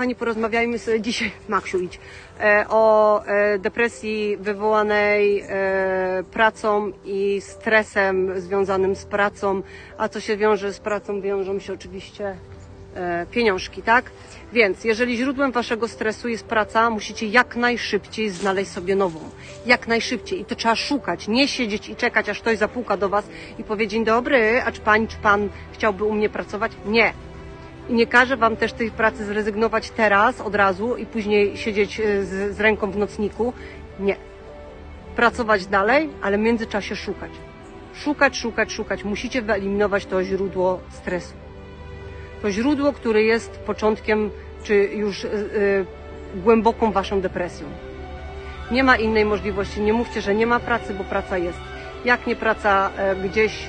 kochani, porozmawiajmy sobie dzisiaj, Maksiu idź, e, o e, depresji wywołanej e, pracą i stresem związanym z pracą. A co się wiąże z pracą? Wiążą się oczywiście pieniążki, tak? Więc jeżeli źródłem waszego stresu jest praca, musicie jak najszybciej znaleźć sobie nową. Jak najszybciej. I to trzeba szukać, nie siedzieć i czekać, aż ktoś zapuka do was i powie dzień dobry, a czy pani, czy pan chciałby u mnie pracować? Nie. I nie każę wam też tej pracy zrezygnować teraz, od razu i później siedzieć y, z, z ręką w nocniku. Nie. Pracować dalej, ale w międzyczasie szukać. Szukać, szukać, szukać. Musicie wyeliminować to źródło stresu. To źródło, które jest początkiem, czy już y, y, głęboką waszą depresją. Nie ma innej możliwości. Nie mówcie, że nie ma pracy, bo praca jest. Jak nie praca e, gdzieś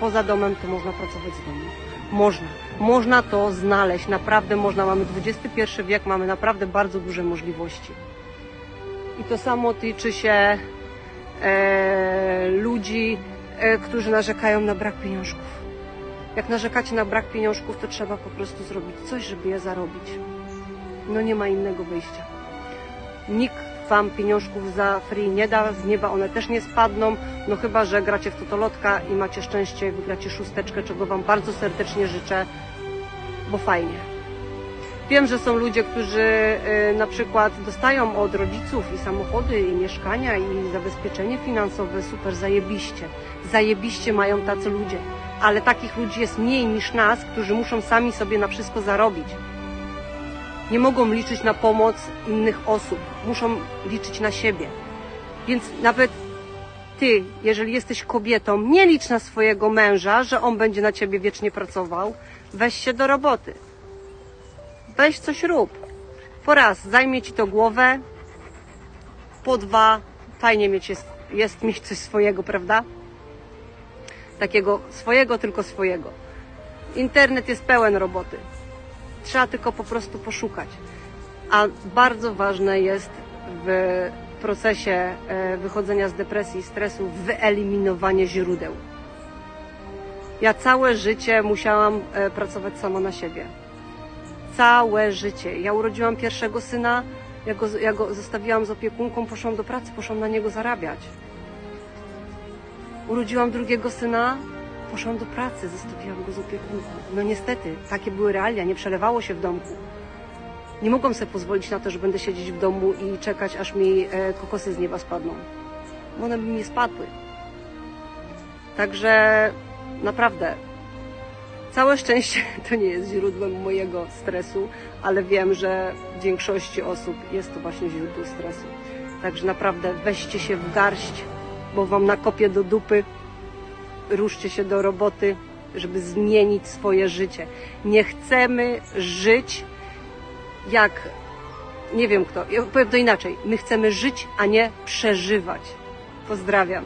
poza domem, to można pracować z domu. Można. Można to znaleźć. Naprawdę można. Mamy XXI wiek, mamy naprawdę bardzo duże możliwości. I to samo tyczy się e, ludzi, e, którzy narzekają na brak pieniążków. Jak narzekacie na brak pieniążków, to trzeba po prostu zrobić coś, żeby je zarobić. No nie ma innego wyjścia. Nikt wam pieniążków za free nie da, z nieba one też nie spadną, no chyba, że gracie w totolotka i macie szczęście wygracie szósteczkę, czego wam bardzo serdecznie życzę, bo fajnie. Wiem, że są ludzie, którzy y, na przykład dostają od rodziców i samochody, i mieszkania, i zabezpieczenie finansowe, super, zajebiście. Zajebiście mają tacy ludzie. Ale takich ludzi jest mniej niż nas, którzy muszą sami sobie na wszystko zarobić nie mogą liczyć na pomoc innych osób, muszą liczyć na siebie. Więc nawet ty, jeżeli jesteś kobietą, nie licz na swojego męża, że on będzie na ciebie wiecznie pracował. Weź się do roboty. Weź coś rób. Po raz zajmie ci to głowę, po dwa fajnie mieć jest, jest mieć coś swojego, prawda? Takiego swojego, tylko swojego. Internet jest pełen roboty. Trzeba tylko po prostu poszukać. A bardzo ważne jest w procesie e, wychodzenia z depresji i stresu wyeliminowanie źródeł. Ja całe życie musiałam e, pracować sama na siebie. Całe życie. Ja urodziłam pierwszego syna, ja go, ja go zostawiłam z opiekunką, poszłam do pracy, poszłam na niego zarabiać. Urodziłam drugiego syna, poszłam do pracy, zostawiłam go z opiekunką. No niestety, takie były realia, nie przelewało się w domku. Nie mogłam sobie pozwolić na to, że będę siedzieć w domu i czekać, aż mi e, kokosy z nieba spadną. Bo one by mi spadły. Także naprawdę, całe szczęście to nie jest źródłem mojego stresu, ale wiem, że w większości osób jest to właśnie źródło stresu. Także naprawdę weźcie się w garść, bo wam nakopię do dupy ruszcie się do roboty, żeby zmienić swoje życie. Nie chcemy żyć jak nie wiem kto. Ja powiem to inaczej. My chcemy żyć, a nie przeżywać. Pozdrawiam.